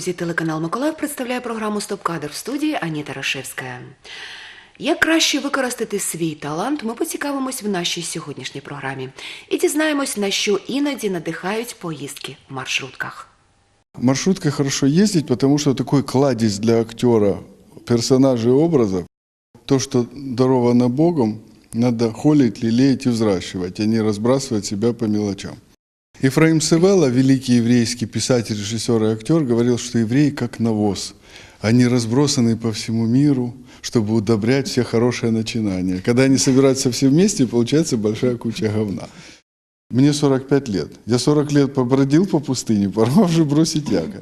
Вітаю вас, друзі! Телеканал Миколаїв представляє програму Стоп-кадр в студії Аніта Рашевська. Як краще використати свій талант, ми поцікавимось в нашій сьогоднішній програмі і дізнаємось, на що іноді надихають поїздки в маршрутках. Маршруткой хорошо ездить, потому что такой кладезь для актера персонажей и образов. То, что даровано Богом, надо холить, лелеять и взращивать, а не разбрасывать себя по мелочам. Ефраим Севелла, великий еврейский писатель, режиссер и актер, говорил, что евреи как навоз. Они разбросаны по всему миру, чтобы удобрять все хорошие начинания. Когда они собираются все вместе, получается большая куча говна. Мне 45 лет. Я 40 лет побродил по пустыне, пора уже бросить якорь.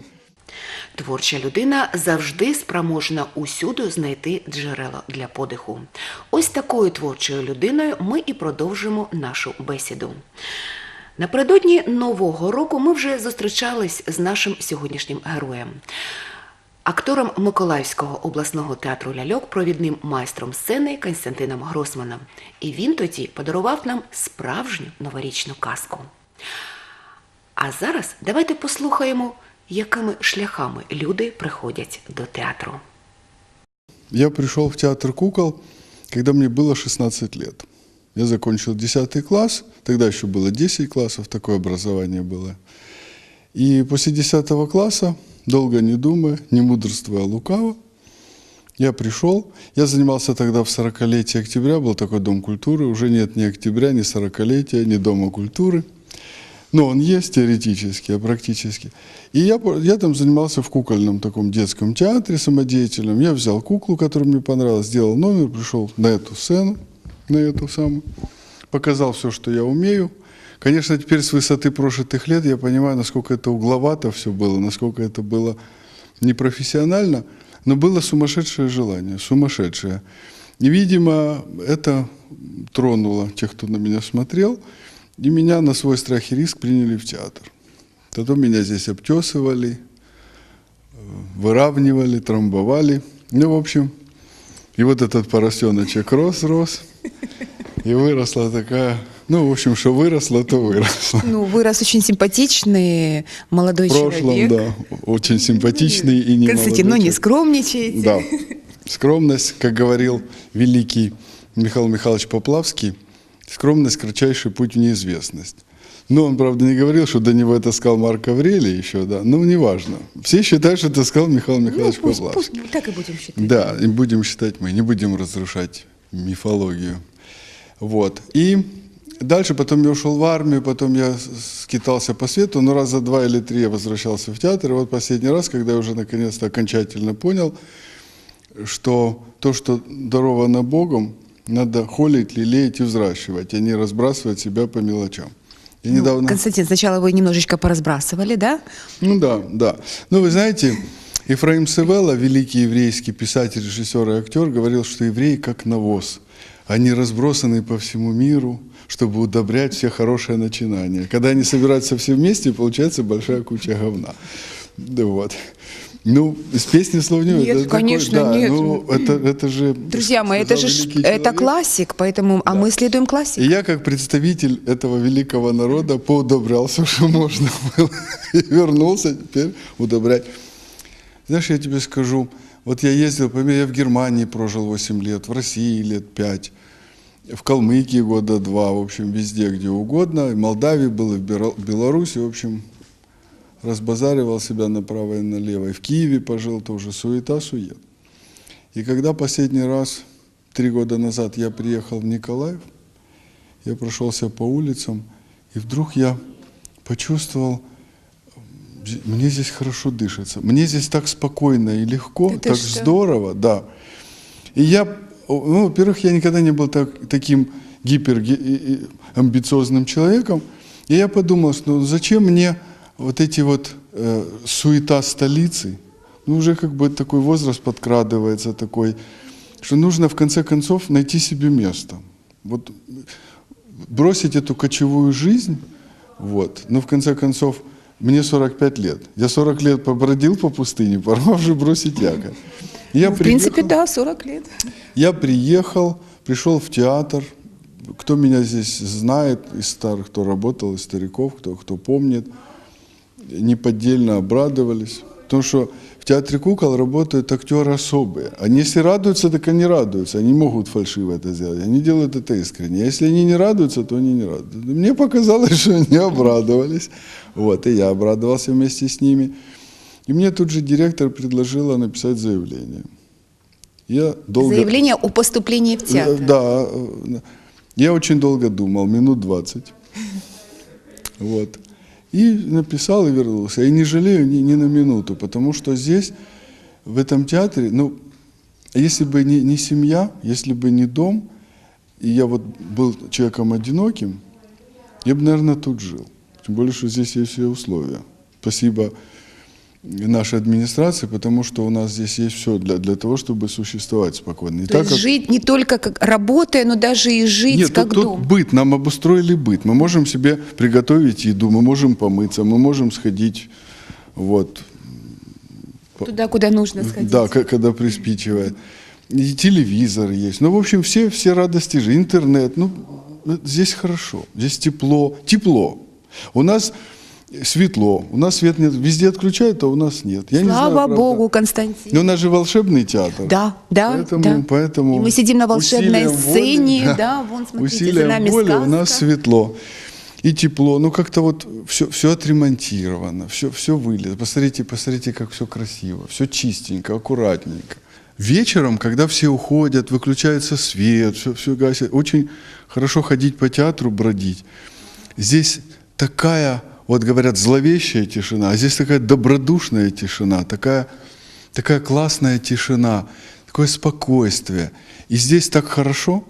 Творча людина завжди спроможна усюди знайти джерело для подиху. Ось такою творчою людиною ми і продовжимо нашу бесіду. Напередодні Нового року ми вже зустрічались з нашим сьогоднішнім героєм. Актором Миколаївського обласного театру ляльок, провідним майстром сцени Константином Гросманом. І він тоді подарував нам справжню новорічну казку. А зараз давайте послухаємо, якими шляхами люди приходять до театру. Я пришел в театр кукол, когда мне было 16 лет. Я закончил 10 класс, тогда еще было 10 классов, такое образование было. И после 10 класса, долго не думая, не мудрствуя, а лукаво, я пришел. Я занимался тогда в 40-летие октября, был такой дом культуры. Уже нет ни октября, ни 40-летия, ни дома культуры. Но он есть теоретически, а практически. И я, я там занимался в кукольном таком детском театре самодеятельном. Я взял куклу, которая мне понравилась, сделал номер, пришел на эту сцену, на эту самую, показал все, что я умею. Конечно, теперь с высоты прожитых лет я понимаю, насколько это угловато все было, насколько это было непрофессионально, но было сумасшедшее желание, сумасшедшее. И, видимо, это тронуло тех, кто на меня смотрел, и меня на свой страх и риск приняли в театр. Потом меня здесь обтесывали, э, выравнивали, трамбовали. Ну, в общем, и вот этот поросеночек рос, рос, и выросла такая, ну, в общем, что выросла, то выросла. Ну, вырос очень симпатичный молодой В прошлом, человек. да, очень симпатичный и не Константин, ну молодой не человек. скромничайте. Да. Скромность, как говорил великий Михаил Михайлович Поплавский, скромность – кратчайший путь в неизвестность. Но он, правда, не говорил, что до него это сказал Марк Аврелий еще, да, но неважно. Все считают, что это сказал Михаил Ну, Михайлович пусть, Поплавский. пусть так и будем считать. Да, и будем считать мы, не будем разрушать мифологию. Вот. И дальше потом я ушел в армию, потом я скитался по свету, но раза два или три я возвращался в театр. И вот последний раз, когда я уже наконец-то окончательно понял, что то, что даровано Богом, надо холить, лелеять и взращивать, а не разбрасывать себя по мелочам. Я Ну, недавно... Константин, сначала вы немножечко поразбрасывали, да? Ну да, да. Ну вы знаете, Ефраим Севелла, великий еврейский писатель, режиссер и актер, говорил, что евреи как навоз. Они разбросаны по всему миру, чтобы удобрять все хорошие начинания. Когда они собираются все вместе, получается большая куча говна. Да вот. Ну, из песни слов нет. Нет, это такой- конечно, да, нет. Ну, это, это же... Друзья мои, это же это человек. классик, поэтому, а мы следуем классике. И я, как представитель этого великого народа, поудобрял все, что можно было. И вернулся теперь удобрять. Знаешь, я тебе скажу, вот я ездил, я в Германии прожил 8 лет, в России лет 5, в Калмыкии года 2, в общем, везде, где угодно. В Молдавии был, в Беларуси, в общем, разбазаривал себя направо и налево. И в Киеве пожил тоже, суета-сует. И когда последний раз, три года назад, я приехал в Николаев, я прошелся по улицам, и вдруг я почувствовал, мне здесь хорошо дышится, мне здесь так спокойно и легко, ты так что? здорово, да. И я, ну, во-первых, я никогда не был так, таким гипер ге- и- и амбициозным человеком, и я подумал, что ну, зачем мне вот эти вот э, суета столицы, ну уже как бы такой возраст подкрадывается такой, что нужно в конце концов найти себе место. Вот бросить эту кочевую жизнь, вот, но в конце концов мне 45 лет. Я 40 лет побродил по пустыне, пора уже бросить якорь. Я Ну, в принципе, приехал- да, 40 лет. я приехал, пришел в театр. Кто меня здесь знает, из старых, кто работал, из стариков, кто, кто помнит, неподдельно обрадовались. Потому что в театре кукол работают актеры особые. Они если радуются, так они радуются. Они могут фальшиво это сделать. Они делают это искренне. Если они не радуются, то они не радуются. Мне показалось, что они обрадовались. Вот, и я обрадовался вместе с ними. И мне тут же директор предложила написать заявление. Я долго... Заявление о поступлении в театр. Э, Да, э, я очень долго думал, минут 20. Вот. И написал и вернулся. И не жалею ни, ни на минуту, потому что здесь, в этом театре, ну, если бы не, не семья, если бы не дом, и я вот был человеком одиноким, я бы, наверное, тут жил. Тем более, что здесь есть все условия. Спасибо нашей администрации, потому что у нас здесь есть все для, для того, чтобы существовать спокойно. И То есть жить не только как работая, но даже и жить Нет, как тут, тут дом. быт, нам обустроили быт. Мы можем себе приготовить еду, мы можем помыться, мы можем сходить, вот, Туда, куда нужно сходить. да, когда приспичивает. И телевизор есть. Ну, в общем, все, все радости же. Интернет. Ну, э, здесь хорошо. Здесь тепло. Тепло. У нас светло. У нас свет нет. Везде отключают, а у нас нет. Я не знаю, Слава правда. Богу, Константин. Но у нас же волшебный театр. Да, да, Поэтому, да. поэтому И мы сидим на волшебной сцене, воли, да, вон, смотрите, за усилием нами воли сказка. у нас светло и тепло. Ну, как-то вот все, все отремонтировано, все, все вылез. Посмотрите, посмотрите, как все красиво, все чистенько, аккуратненько. Вечером, когда все уходят, выключается свет, все, все гасит, очень хорошо ходить по театру, бродить. Здесь такая, вот говорят, зловещая тишина, а здесь такая добродушная тишина, такая, такая классная тишина, такое спокойствие. И здесь так хорошо,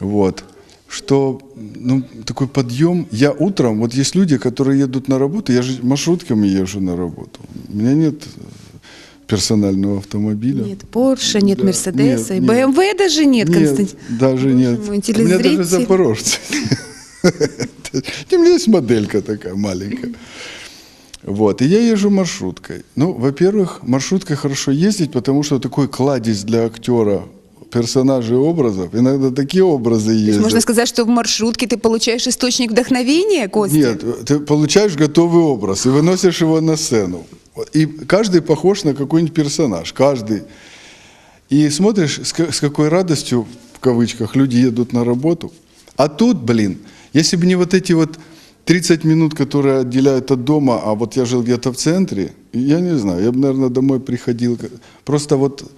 вот, что ну, такой подъем. Я утром, вот есть люди, которые едут на работу, я же маршрутками езжу на работу. У меня нет э, персонального автомобиля. Нет Порше, нет Да, Мерседеса, нет, и бмв даже нет, Нет, Константин. даже Боже нет. мой, У меня телезритель. даже запорожцы. Есть моделька такая маленькая. Вот, и я езжу маршруткой. Ну, во-первых, маршруткой хорошо ездить, потому что такой кладезь для актера персонажей образов. Иногда такие образы То есть ездят. можно сказать, что в маршрутке ты получаешь источник вдохновения, Костя? Нет, ты получаешь готовый образ и выносишь его на сцену. И каждый похож на какой-нибудь персонаж, каждый. И смотришь, с какой радостью, в кавычках, люди едут на работу. А тут, блин, если бы не вот эти вот 30 минут, которые отделяют от дома, а вот я жил где-то в центре, я не знаю, я бы, наверное, домой приходил. Просто вот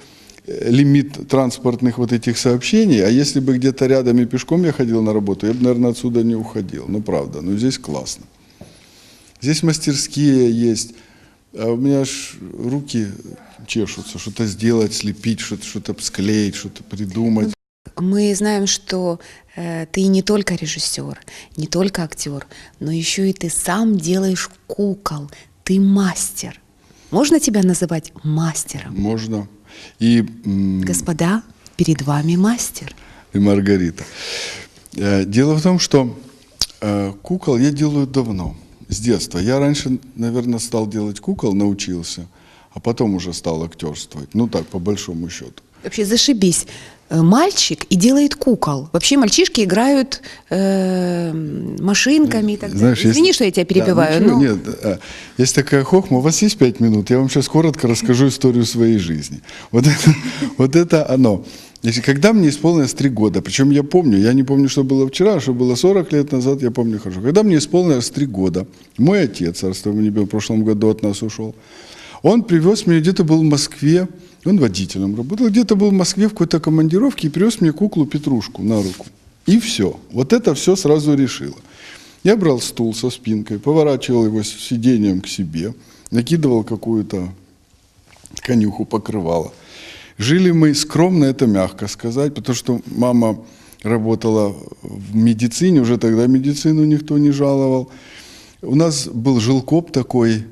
э, лимит транспортных вот этих сообщений, а если бы где-то рядом и пешком я ходил на работу, я бы, наверное, отсюда не уходил. Ну, правда, ну здесь классно. Здесь мастерские есть. А у меня аж руки чешутся, что-то сделать, слепить, что-то, склеить, что-то придумать. Мы знаем, что э, ты не только режиссер, не только актер, но еще и ты сам делаешь кукол. Ты мастер. Можно тебя называть мастером? Можно. И, Господа, перед вами мастер. и Маргарита. Э, Дело в том, что э, кукол я делаю давно, с детства. Я раньше, наверное, стал делать кукол, научился, а потом уже стал актерствовать. Ну так, по большому счету. Вообще зашибись. Э, Мальчик и делает кукол. Вообще мальчишки играют э, машинками и так далее. Знаешь, Извини, есть- что я тебя Да, перебиваю. ничего, но- Нет, а, есть такая хохма. У вас есть пять минут? Я вам сейчас коротко расскажу историю своей жизни. Вот это, вот это оно. Значит, когда мне исполнилось три года, причем я помню, я не помню, что было вчера, что было 40 лет назад, я помню хорошо. Когда мне исполнилось три года, мой отец, царство небесное, в прошлом году от нас ушел, он привез меня, где-то был в Москве, он водителем работал, где-то был в Москве в какой-то командировке и привез мне куклу Петрушку на руку. И все. Вот это все сразу решило. Я брал стул со спинкой, поворачивал его сиденьем к себе, накидывал какую-то конюху, покрывала. Жили мы скромно, это мягко сказать, потому что мама работала в медицине, уже тогда медицину никто не жаловал. У нас был жилкоп такой,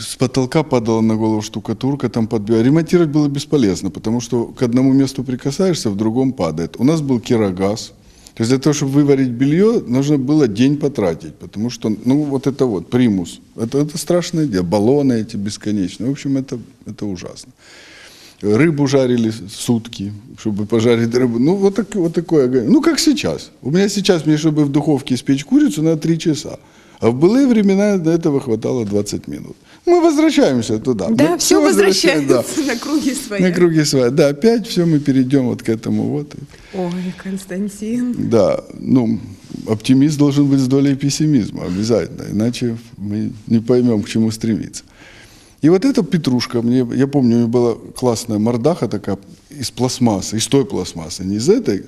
с потолка падала на голову штукатурка, там подбивала. Ремонтировать было бесполезно, потому что к одному месту прикасаешься, в другом падает. У нас был кирогаз. То есть для того, чтобы выварить белье, нужно было день потратить, потому что, ну, вот это вот, примус, это, это страшное дело. Баллоны эти бесконечные. В общем, это, это ужасно. Рыбу жарили сутки, чтобы пожарить рыбу. Ну, вот, так, вот такое. Ну, как сейчас. У меня сейчас, мне, чтобы в духовке испечь курицу, надо 3 часа. А в былые времена до этого хватало 20 минут. Мы возвращаемся туда. Да, Мы все возвращается на круги свои. На круги своя. Да, опять все мы перейдем вот к этому вот. Ой, Константин. Да, ну, оптимист должен быть с долей пессимизма обязательно, иначе мы не поймем, к чему стремиться. И вот эта петрушка, мне, я помню, у нее была классная мордаха такая из пластмассы, из той пластмассы, не из этой,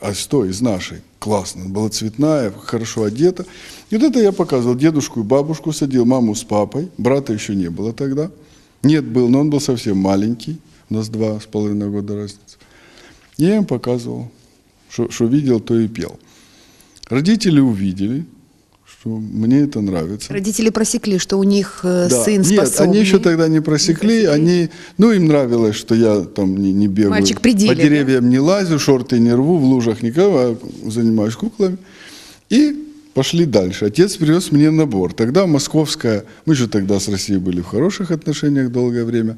а из той, из нашей. Классно, была цветная, хорошо одета. И вот это я показывал, дедушку и бабушку садил, маму с папой, брата еще не было тогда. Нет, был, но он был совсем маленький, у нас два с половиной года разница. Я им показывал, что, видел, то и пел. Родители увидели, что мне это нравится. Родители просекли, что у них э, Да. сын Нет, способный. они еще тогда не просекли, они, ну, им нравилось, что я там не, не бегаю, Мальчик при деле, по деревьям не лазю, шорты не рву, в лужах никого, а занимаюсь куклами. И пошли дальше. Отец привез мне набор. Тогда московская, мы еще тогда с Россией были в хороших отношениях долгое время.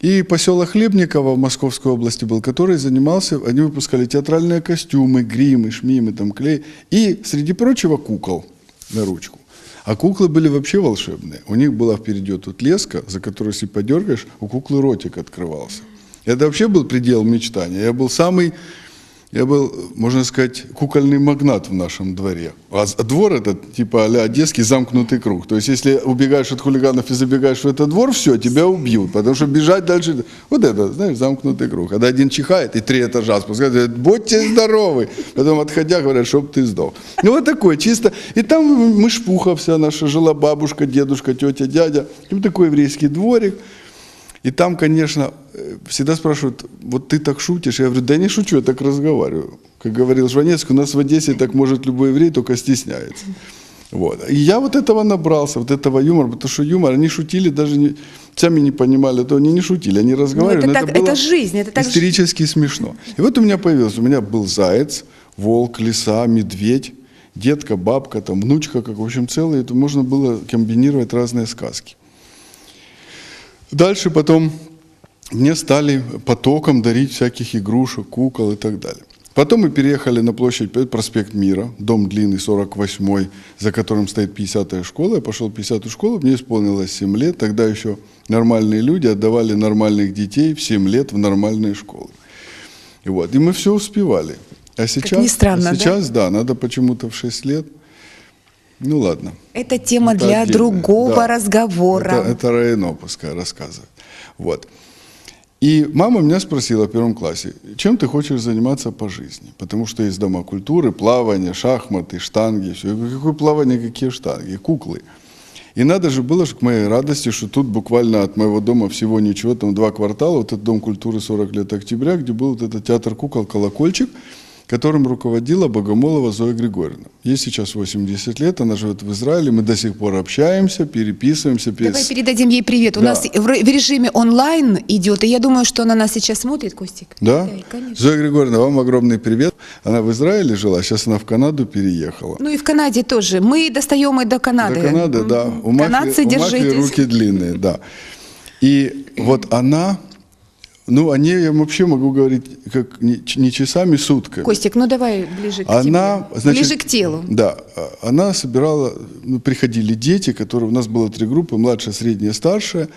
И поселок Хлебниково в Московской области был, который занимался, они выпускали театральные костюмы, гримы, шмимы, там клей. И, среди прочего, кукол на ручку. А куклы были вообще волшебные. У них была впереди тут леска, за которую, если подергаешь, у куклы ротик открывался. Это вообще был предел мечтания. Я был самый, я был, можно сказать, кукольный магнат в нашем дворе. А двор этот, типа а одесский замкнутый круг. То есть, если убегаешь от хулиганов и забегаешь в этот двор, все, тебя убьют. Потому что бежать дальше, вот это, знаешь, замкнутый круг. Когда один чихает и три этажа спускается, говорят, будьте здоровы. Потом, отходя, говорят, чтоб ты сдох. Ну, вот такое, чисто. И там мышпуха вся наша жила, бабушка, дедушка, тетя, дядя. Вот такой еврейский дворик. И там, конечно, э, всегда спрашивают, вот ты так шутишь? Я говорю, да не шучу, я так разговариваю. Как говорил Жванецкий, у нас в Одессе так может любой еврей, только стесняется. Вот. И я вот этого набрался, вот этого юмора, потому что юмор, они шутили, даже не, сами не понимали, то они не шутили, они разговаривали. Ну, это но так- было это жизнь, это так истерически смешно. И вот у меня появилось, у меня был заяц, волк, лиса, медведь, детка, бабка, там, внучка, как, в общем, целое, это можно было комбинировать разные сказки. Дальше потом мне стали потоком дарить всяких игрушек, кукол и так далее. Потом мы переехали на площадь проспект Мира, дом длинный, 48-й, за которым стоит 50-я школа. Я пошел в 50-ю школу, мне исполнилось 7 лет. Тогда еще нормальные люди отдавали нормальных детей в 7 лет в нормальные школы. И, вот, и мы все успевали. А сейчас, ни странно, а да? сейчас да? надо почему-то в 6 лет. Ну ладно. Это тема Это для другого да. разговора. Это, это Райно пускай рассказывает. Вот. И мама меня спросила в первом классе, чем ты хочешь заниматься по жизни? Потому что есть дома культуры, плавание, шахматы, штанги. Все. Я говорю, какое плавание, какие штанги? Куклы. И надо же было, к моей радости, что тут буквально от моего дома всего ничего, там два квартала, вот этот Дом культуры 40 лет октября, где был вот этот театр кукол «Колокольчик», которым руководила Богомолова Зоя Григорьевна. Ей сейчас 80 лет, она живет в Израиле, мы до сих пор общаемся, переписываемся. перес- Давай передадим ей привет. У Да. нас в ре- в режиме онлайн идет, и я думаю, что она нас сейчас смотрит, Костик. Да? конечно. Зоя Григорьевна, вам огромный привет. Она в Израиле жила, сейчас она в Канаду переехала. Ну и в Канаде тоже. Мы достаем и до Канады. До Канады, да. У Мафии, Канадцы, у Мафии держитесь. руки длинные, да. И вот она, ну, о ней я вообще могу говорить как не, часами, сутками. Костик, ну давай ближе к Она, тебе. значит, ближе к телу. Да, а- она собирала, ну, приходили дети, которые, у нас было три группы, младшая, средняя, старшая.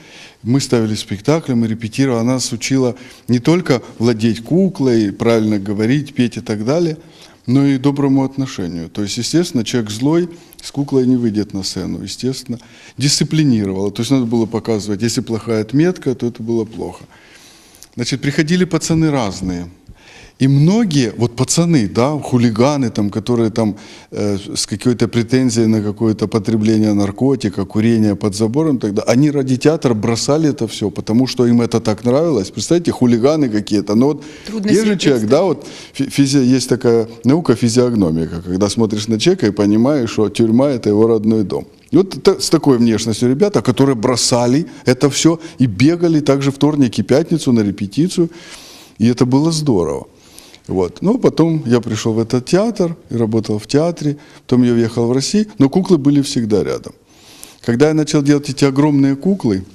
Мы ставили спектакли, мы репетировали. Она нас учила не только владеть куклой, правильно говорить, петь и так далее, но и доброму отношению. То есть, естественно, человек злой с куклой не выйдет на сцену, естественно. Дисциплинировала. То есть надо было показывать, если плохая отметка, то это было плохо. Значит, приходили пацаны разные. И многие, вот пацаны, да, хулиганы, там, которые там э, с какой-то претензией на какое-то потребление наркотика, курение под забором, тогда они ради театра бросали это все, потому что им это так нравилось. Представьте, хулиганы какие-то. Но вот Трудно есть же человек, да, вот фи- физи- есть такая наука физиогномика, когда смотришь на человека и понимаешь, что тюрьма это его родной дом. Вот с такой внешностью ребята, которые бросали это все и бегали также вторник и пятницу на репетицию, и это было здорово. Вот. Ну, потом я пришел в этот театр и работал в театре, потом я уехал в Россию, но куклы были всегда рядом. Когда я начал делать эти огромные куклы,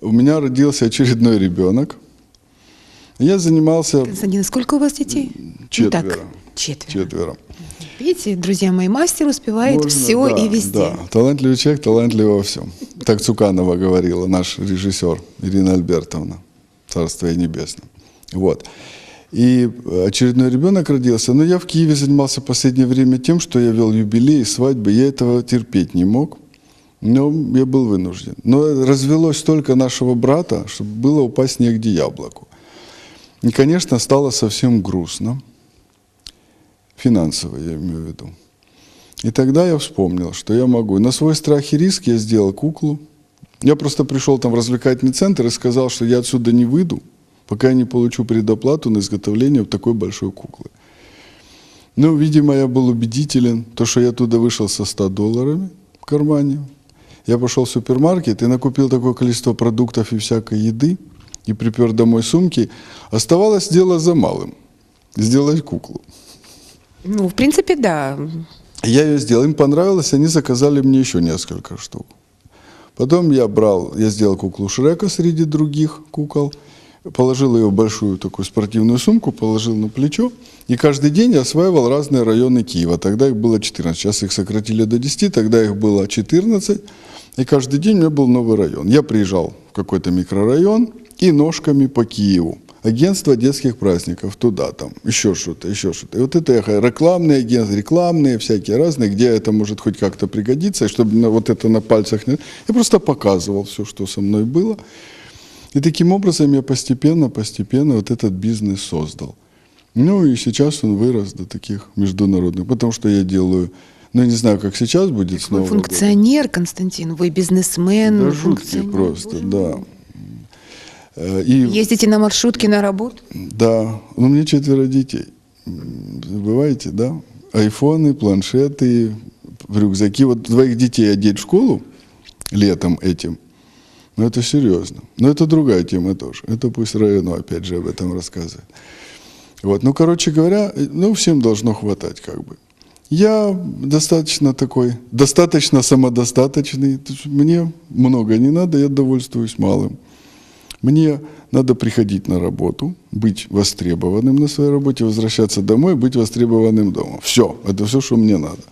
у меня родился очередной ребенок. Я занимался Константин, сколько у вас детей? Ну четверо. так, четверо. четверо. Видите, друзья мои, мастер успевает Можно, все да, и везде. Да, талантливый человек, талантливый во всем. Так Цуканова говорила, наш режиссер Ирина Альбертовна, Царство ей небесное. Вот. И очередной ребенок родился. Но я в Киеве занимался в последнее время тем, что я вел юбилей, свадьбы. Я этого терпеть не мог. Но я был вынужден. Но развелось столько нашего брата, чтобы было упасть негде яблоку. И, конечно, стало совсем грустно. Финансово, я имею в виду. И тогда я вспомнил, что я могу. На свой страх и риск я сделал куклу. Я просто пришел там в развлекательный центр и сказал, что я отсюда не выйду, пока я не получу предоплату на изготовление вот такой большой куклы. Ну, видимо, я был убедителен, то, что я оттуда вышел со 100 долларами в кармане. Я пошел в супермаркет и накупил такое количество продуктов и всякой еды, и припер домой сумки. Оставалось дело за малым – сделать куклу. Ну, в принципе, да. Я ее сделал, им понравилось, они заказали мне еще несколько штук. Потом я брал, я сделал куклу Шрека среди других кукол, положил ее в большую такую спортивную сумку, положил на плечо, и каждый день я осваивал разные районы Киева. Тогда их было 14, сейчас их сократили до 10, тогда их было 14, и каждый день у меня был новый район. Я приезжал в какой-то микрорайон и ножками по Киеву. Агентство детских праздников, туда там, еще что-то, еще что-то. И вот это рекламные агентства, рекламные всякие разные, где это может хоть как-то пригодиться, чтобы вот это на пальцах. Я просто показывал все, что со мной было. И таким образом я постепенно, постепенно вот этот бизнес создал. Ну и сейчас он вырос до таких международных, потому что я делаю, ну не знаю, как сейчас будет с Вы функционер, Константин, вы бизнесмен, Да, функционер. просто, Боже да. Э, И Ездите на маршрутке на работу? Да, ну, у меня четверо детей. Забываете, да? Айфоны, планшеты, рюкзаки. Вот двоих детей одеть в школу летом этим, ну это серьезно. Но это другая тема тоже. Это пусть району опять же об этом рассказывает. Вот, ну, короче говоря, ну, всем должно хватать как бы. Я достаточно такой, достаточно самодостаточный. Мне много не надо, я довольствуюсь малым. Мне надо приходить на работу, быть востребованным на своей работе, возвращаться домой, быть востребованным дома. Все, это все, что мне надо.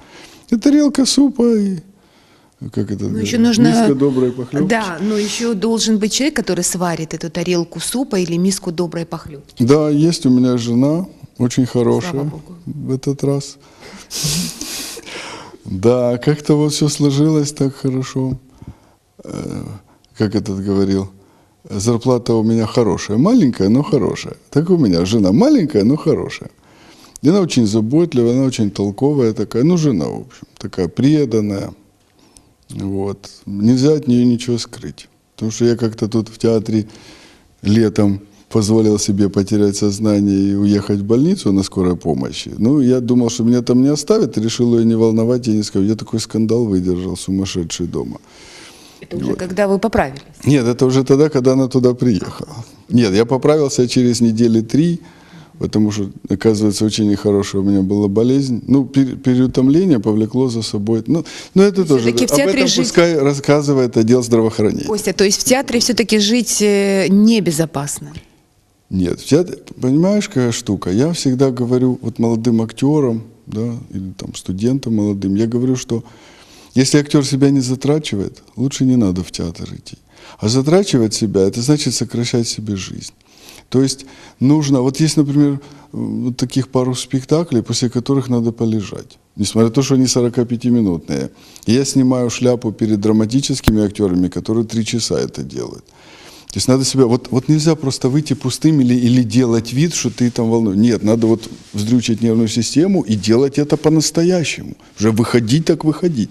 И тарелка супа, и как это Ну, еще нужно... миска доброй похлебки. Да, но еще должен быть человек, который сварит эту тарелку супа или миску доброй похлебки. Да, есть у меня жена, очень хорошая в этот раз. Да, как-то вот все сложилось так хорошо. Э, Как этот говорил, зарплата у меня хорошая, маленькая, но хорошая. Так у меня жена маленькая, но хорошая. И она очень заботливая, она очень толковая такая, ну, жена, в общем, такая преданная. Вот. Нельзя от нее ничего скрыть. Потому что я как-то тут в театре летом позволил себе потерять сознание и уехать в больницу на скорой помощи. Ну, я думал, что меня там не оставят, решил ее не волновать, я не скажу. Я такой скандал выдержал, сумасшедший дома. Это уже когда вы поправились. Нет, это уже тогда, когда она туда приехала. Нет, я поправился через недели три, потому что, оказывается, очень нехорошая у меня была болезнь. Ну, пер- переутомление повлекло за собой. Ну, ну это тоже. всё-таки в об театре этом жить- пускай рассказывает отдел здравоохранения. Костя, то есть в театре все-таки жить э, небезопасно. Нет, в театре, понимаешь, какая штука? Я всегда говорю вот молодым актерам, да, или там студентам молодым, я говорю, что если актер себя не затрачивает, лучше не надо в театр идти. А затрачивать себя, это значит сокращать себе жизнь. То есть нужно, вот есть, например, вот таких пару спектаклей, после которых надо полежать. Несмотря на то, что они 45-минутные. И я снимаю шляпу перед драматическими актерами, которые три часа это делают. То есть надо себя, вот, вот нельзя просто выйти пустым или, или делать вид, что ты там волнуешь. Нет, надо вот вздрючить нервную систему и делать это по-настоящему. Уже выходить так выходить.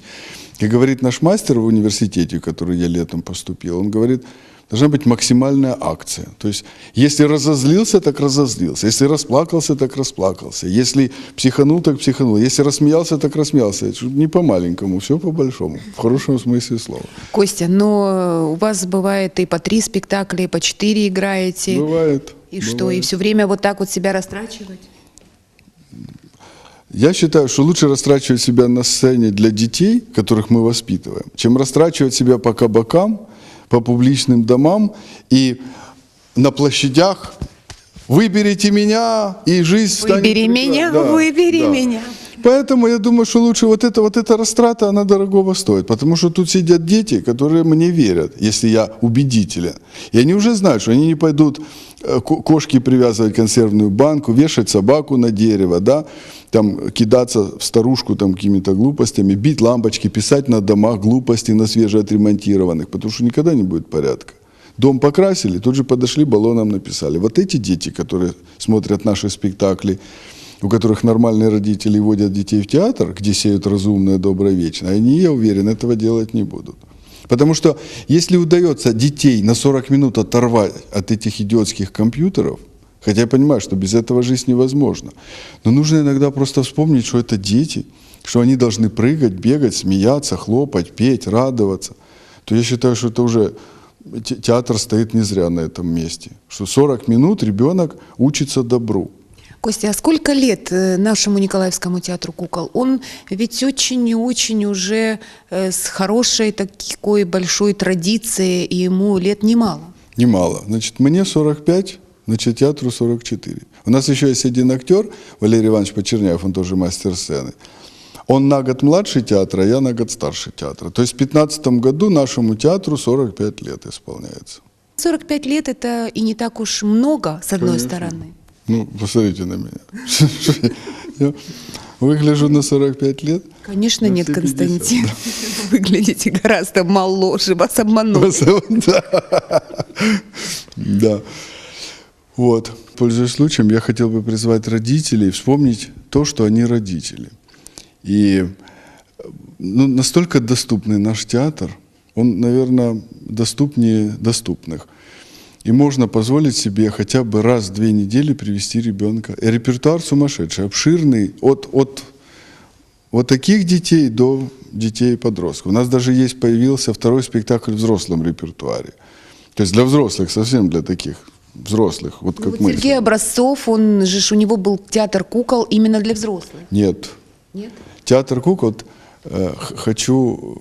Как говорит наш мастер в университете, в который я летом поступил, он говорит, должна быть максимальная акция. То есть, если разозлился, так разозлился. Если расплакался, так расплакался. Если психанул, так психанул. Если рассмеялся, так рассмеялся. Не по-маленькому, все по-большому. В хорошем смысле слова. Костя, но у вас бывает и по три спектакля, и по четыре играете. Бывает. И что, бывает. и все время вот так вот себя растрачивать? Я считаю, что лучше растрачивать себя на сцене для детей, которых мы воспитываем, чем растрачивать себя по кабакам, по публичным домам и на площадях «Выберите меня, и жизнь станет Выбери прекрасной». меня, Да, выбери да. меня. Поэтому я думаю, что лучше вот это, вот эта растрата, она дорогого стоит. Потому что тут сидят дети, которые мне верят, если я убедителен. И они уже знают, что они не пойдут э, ко- кошки привязывать консервную банку, вешать собаку на дерево, да, там кидаться в старушку там какими-то глупостями, бить лампочки, писать на домах глупости на свежеотремонтированных, потому что никогда не будет порядка. Дом покрасили, тут же подошли, баллоном написали. Вот эти дети, которые смотрят наши спектакли, у которых нормальные родители водят детей в театр, где сеют разумное, доброе, вечное, они, я уверен, этого делать не будут. Потому что если удается детей на 40 минут оторвать от этих идиотских компьютеров, хотя я понимаю, что без этого жизнь невозможна, но нужно иногда просто вспомнить, что это дети, что они должны прыгать, бегать, смеяться, хлопать, петь, радоваться, то я считаю, что это уже те- театр стоит не зря на этом месте. Что 40 минут ребенок учится добру. Костя, а сколько лет э, нашему Николаевскому театру кукол? Он ведь очень и очень уже э, с хорошей такой большой традицией, и ему лет немало. Немало. Значит, мне 45, значит, театру 44. У нас еще есть один актер, Валерий Иванович Почерняев, он тоже мастер сцены. Он на год младше театра, а я на год старше театра. То есть в 2015 году нашему театру 45 лет исполняется. 45 лет это и не так уж много, с одной Конечно. стороны. Ну, посмотрите на меня. Я выгляжу на 45 лет. Конечно, На нет, все 50, Константин. Выглядите гораздо моложе, вас обманули. Да. Да. Вот. Пользуясь случаем, я хотел бы призвать родителей вспомнить то, что они родители. И ну, настолько доступный наш театр, он, наверное, доступнее доступных. И можно позволить себе хотя бы раз в две недели привести ребенка. И репертуар сумасшедший, обширный, от, от вот таких детей до детей и подростков. У нас даже есть появился второй спектакль в взрослом репертуаре. То есть для взрослых, совсем для таких взрослых, вот Ну, как вот мы. Сергей Образцов, он же, ж- у него был театр кукол именно для взрослых. Нет. Нет? Театр кукол, вот, э, хочу,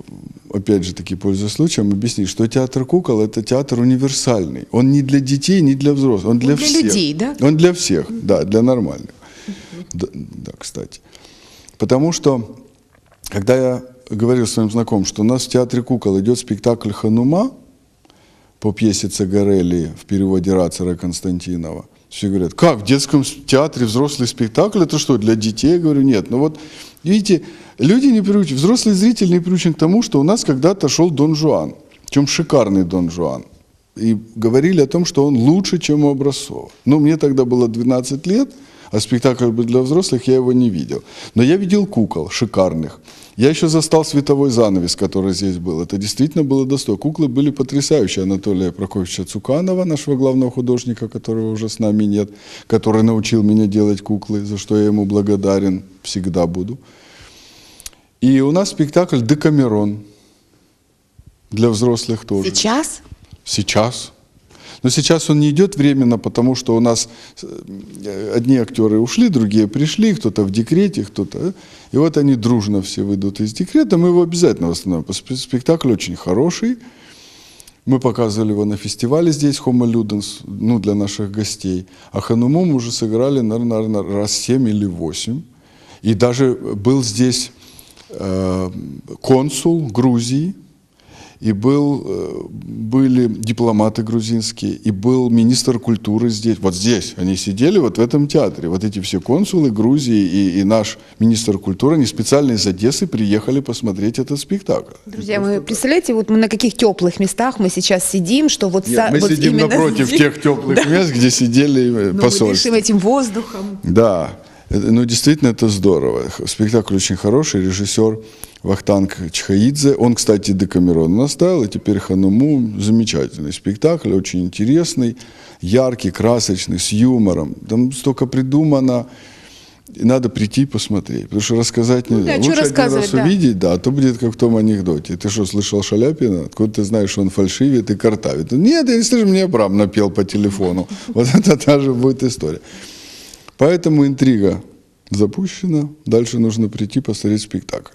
опять же таки, пользуясь случаем, объяснить, что театр кукол – это театр универсальный. Он не для детей, не для взрослых, он для для всех. людей, да? Он для всех, да, для нормальных. Да, да, кстати. Потому что, когда я говорил своим знакомым, что у нас в театре кукол идет спектакль «Ханума», по пьесе Цагарелли в переводе Рацера Константинова. Все говорят, как в детском театре взрослый спектакль, это что, для детей? Я говорю, нет. Ну вот, видите, люди не приучены, взрослый зритель не приучен к тому, что у нас когда-то шел Дон Жуан, причем шикарный Дон Жуан. И говорили о том, что он лучше, чем у Образцова. Ну, мне тогда было 12 лет, а спектакль для взрослых, я его не видел. Но я видел кукол шикарных. Я еще застал световой занавес, который здесь был. Это действительно было достойно. Куклы были потрясающие. Анатолия Прокофьевича Цуканова, нашего главного художника, которого уже с нами нет, который научил меня делать куклы, за что я ему благодарен, всегда буду. И у нас спектакль «Декамерон» для взрослых тоже. Сейчас? Сейчас. Но сейчас он не идет временно, потому что у нас э, одни актеры ушли, другие пришли, кто-то в декрете, кто-то... э. И вот они дружно все выйдут из декрета, мы его обязательно восстановим. Спектакль очень хороший. Мы показывали его на фестивале здесь, Homo Ludens, ну, для наших гостей. А Хануму мы уже сыграли, наверное, раз семь или восемь. И даже был здесь консул Грузии, и был, э, были дипломаты грузинские, и был министр культуры здесь. Вот здесь они сидели, вот в этом театре. Вот эти все консулы Грузии и, и наш министр культуры, они специально из Одессы приехали посмотреть этот спектакль. Друзья, вы представляете, вот мы на каких теплых местах мы сейчас сидим, что вот, Нет, са- мы вот сидим напротив здесь, тех теплых мест, где сидели э, ну, мы посольства. дышим этим воздухом. Да, ну действительно это здорово. Спектакль очень хороший, режиссер Вахтанг Чхаидзе. Он, кстати, Декамерон наставил, и теперь Хануму. Замечательный спектакль, очень интересный, яркий, красочный, с юмором. Там столько придумано. И надо прийти и посмотреть, потому что рассказать нельзя. да, чё Лучше один раз да. увидеть, да, а то будет как в том анекдоте. Ты что, слышал Шаляпина? Откуда ты знаешь, что он фальшивит и картавит? Нет, я не слышу, мне Абрам напел по телефону. Вот это та же будет история. Поэтому интрига запущена. Дальше нужно прийти посмотреть спектакль.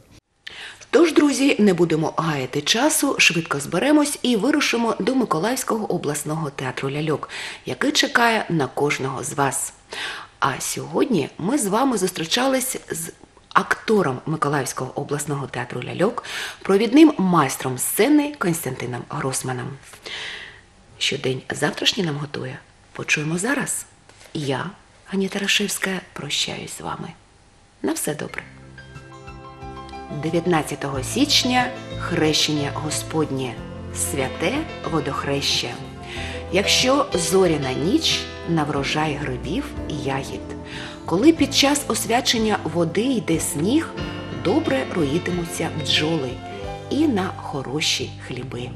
Тож, друзі, не будемо гаяти часу, швидко зберемось і вирушимо до Миколаївського обласного театру ляльок, який чекає на кожного з вас. А сьогодні ми з вами зустрічались з актором Миколаївського обласного театру Ляльок, провідним майстром сцени Константином Гросманом. Що день завтрашній нам готує, почуємо зараз. Я, Аніта Рашевська, прощаюсь з вами. На все добре. 19 січня хрещення Господнє, святе водохреща. Якщо зоряна ніч на врожай грибів і ягід, коли під час освячення води йде сніг, добре роїтимуться бджоли і на хороші хліби.